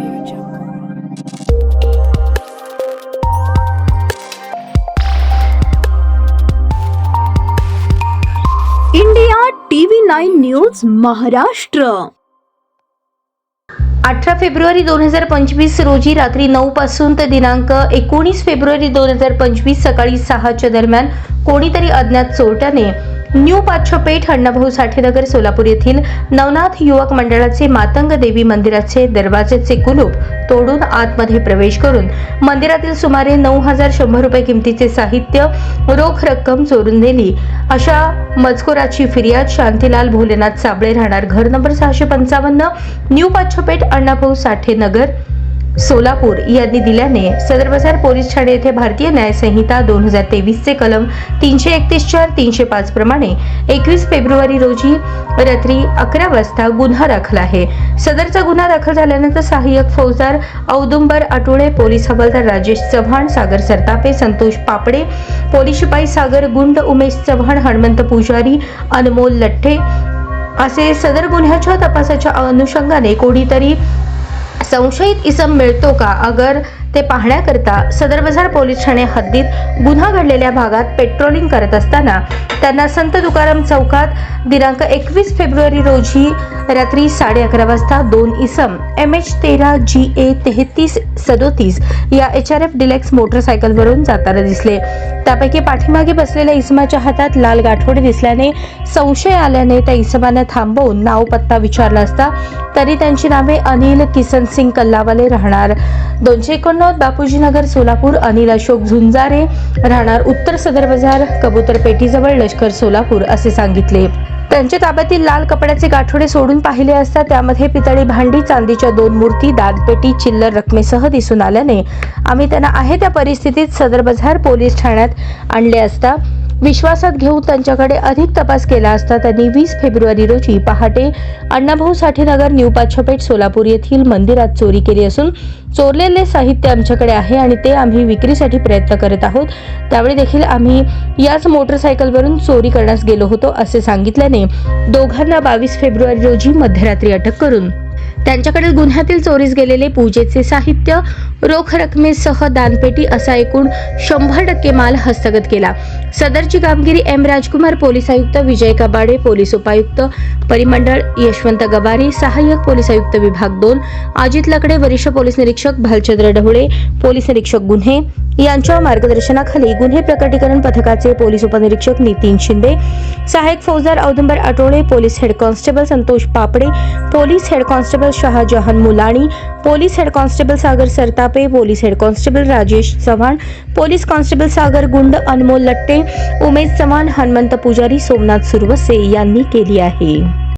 Audio Jungle. India TV nine news Maharashtra अठरा फेब्रुवारी दोन हजार पंचवीस रोजी रात्री नऊ पासून ते दिनांक एकोणीस फेब्रुवारी दोन हजार पंचवीस सकाळी सहाच्या दरम्यान कोणीतरी अज्ञात चोरट्याने न्यू पाच्छोपेठ अण्णाभाऊ साठेनगर सोलापूर येथील नवनाथ युवक मंडळाचे मातंग देवी मंदिराचे दरवाजेचे कुलूप तोडून आतमध्ये प्रवेश करून मंदिरातील सुमारे नऊ हजार शंभर रुपये किमतीचे साहित्य रोख रक्कम चोरून नेली. अशा मजकुराची फिर्याद शांतीलाल भोलेनाथ साबळे राहणार घर नंबर सहाशे पंचावन्न न्यू पाच्छोपेठ अण्णाभाऊ साठेनगर सोलापूर यांनी दिल्याने सदर बाजार पोलीस ठाणे येथे भारतीय न्यायसंहिता दोन हजार तेवीसचे कलम तीनशे एकतीस चार तीनशे पाच प्रमाणे एकवीस फेब्रुवारी रोजी रात्री अकरा वाजता गुन्हा दाखल आहे. सदरचा गुन्हा दाखल झाल्यानंतर सहाय्यक फौजदार औदुंबर आटोळे पोलीस हवालदार राजेश चव्हाण सागर सरतापे संतोष पापडे पोलीस शिपाई सागर गुंड उमेश चव्हाण हनुमंत पुजारी अनमोल लठ्ठे असे सदर गुन्ह्याच्या तपासाच्या अनुषंगाने कोणीतरी संशयित इसम मिळतो का? अगर ते पाहण्याकरता सदर बाजार पोलीस ठाणे हद्दीत गुन्हा घडलेल्या भागात पेट्रोलिंग करत असताना त्यांना संत तुकाराम चौकात दिनांक एकवीस फेब्रुवारी रोजी रात्री साडे अकरा वाजता दोन इसम एम एच तेरा जी ए तेहतीस सदोतीस या एच आर एफ डिलेक्स मोटरसायकलवरून जाताना दिसले. त्यापैकी पाठीमागे बसलेल्या इसमाच्या हातात लाल गाठोडे दिसल्याने संशय आल्याने त्या इसमानं थांबवून नाव पत्ता विचारला असता तरी त्यांची नावे अनिल किसन सिंग कल्लावाले राहणार. दोनशे एकोणनव्वद बापूजी नगर सोलापूर अनिल अशोक झुंजारे राहणार. उत्तर सदर बाजार कबूतर पेटीजवळ लष्कर सोलापूर असे सांगितले. त्यांच्या ताब्यातील लाल कपड्याचे गाठोडे सोडून पाहिले असता त्यामध्ये पितळी भांडी चांदीच्या दोन मूर्ती दागपेटी चिल्लर रकमेसह दिसून आल्याने आम्ही त्यांना आहे त्या परिस्थितीत सदर बाजार पोलीस ठाण्यात आणले असता विश्वासात घेऊन त्यांच्याकडे अधिक तपास केला असता त्यांनी वीस फेब्रुवारी रोजी पहाटे अण्णाभाऊ साठेनगर न्यू पाच्छोपेठ सोलापूर येथील मंदिरात चोरी केली असून चोरलेले साहित्य आमच्याकडे आहे आणि ते आम्ही विक्रीसाठी प्रयत्न करत आहोत. त्यावेळी देखील आम्ही याच मोटरसायकलवरून चोरी करण्यास गेलो होतो असे सांगितल्याने दोघांना बावीस फेब्रुवारी रोजी मध्यरात्री अटक करून त्यांच्याकडे गुन्ह्यातील चोरीस गेलेले पूजेचे साहित्य रोख रकमेसह दानपेटी असा एकूण शंभर टक्के माल हस्तगत केला. सदरची कामगिरी एम. राजकुमार पोलीस आयुक्त विजय कबाडे पोलीस उपायुक्त परिमंडळ यशवंत गबारी सहाय्यक पोलीस आयुक्त विभाग दोन अजित लकडे वरिष्ठ पोलीस निरीक्षक भालचंद्र ढवळे पोलीस निरीक्षक गुन्हे यांच्या मार्गदर्शनाखाली गुन्हे प्रकटीकरण पथकाचे पोलीस उपनिरीक्षक नितीन शिंदे सहाय्यक फौजदार Audumbar Atole police head constable Santosh Papade police head constable Shahjahan Mulani police head constable Sagar Sartape police head constable Rajesh Chavan police constable Sagar Gund Anmol Latte Umesh Chavan Hanumant Pujari Somnath Surwase यांनी केली आहे.